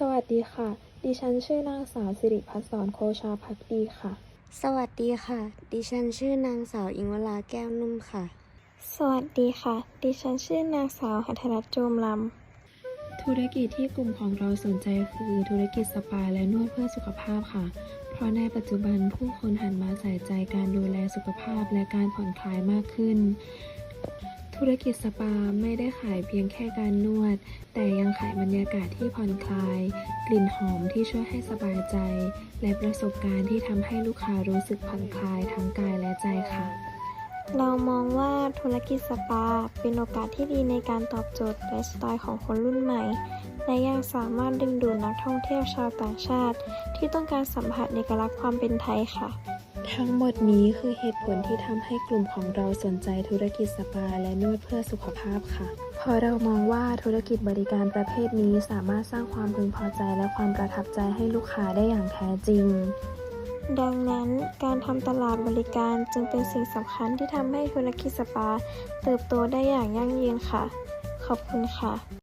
สวัสดีค่ะ ดิฉันชื่อนางสาวสิริพัฒน์สอนโคชาพักดีค่ะ สวัสดีค่ะ ดิฉันชื่อนางสาวอิงวราแก้วนุ่มค่ะ สวัสดีค่ะ ดิฉันชื่อนางสาวหัทรัตน์โจมลธุรกิจที่กลุ่มของเราสนใจคือธุรกิจสปาและนวดเพื่อสุขภาพค่ะ เพราะในปัจจุบันผู้คนหันมาใส่ใจการดูแลสุขภาพและการผ่อนคลายมากขึ้น ธุรกิจสปาไม่ได้ขายเพียงแค่การนวด แต่ยังขายบรรยากาศที่ผ่อนคลาย กลิ่นหอมที่ช่วยให้สบายใจ และประสบการณ์ที่ทำให้ลูกค้ารู้สึกผ่อนคลายทั้งกายและใจค่ะ เรามองว่าธุรกิจสปาเป็นโอกาสที่ดีในการตอบโจทย์ไลฟ์สไตล์ของคนรุ่นใหม่ และยังสามารถดึงดูดนักท่องเที่ยวชาวต่างชาติ ที่ต้องการสัมผัสเอกลักษณ์ความเป็นไทยค่ะ ทั้งหมดนี้คือเหตุผลที่ทำให้กลุ่มของเราสนใจธุรกิจสปาและนวดเพื่อสุขภาพค่ะเพราะเรามองว่าธุรกิจบริการประเภทนี้สามารถสร้างความพึงพอใจและความประทับใจให้ลูกค้าได้อย่างแท้จริง ดังนั้นการทำตลาดบริการจึงเป็นสิ่งสำคัญที่ทำให้ธุรกิจสปา เติบโตได้อย่างยั่งยืนค่ะ ขอบคุณค่ะ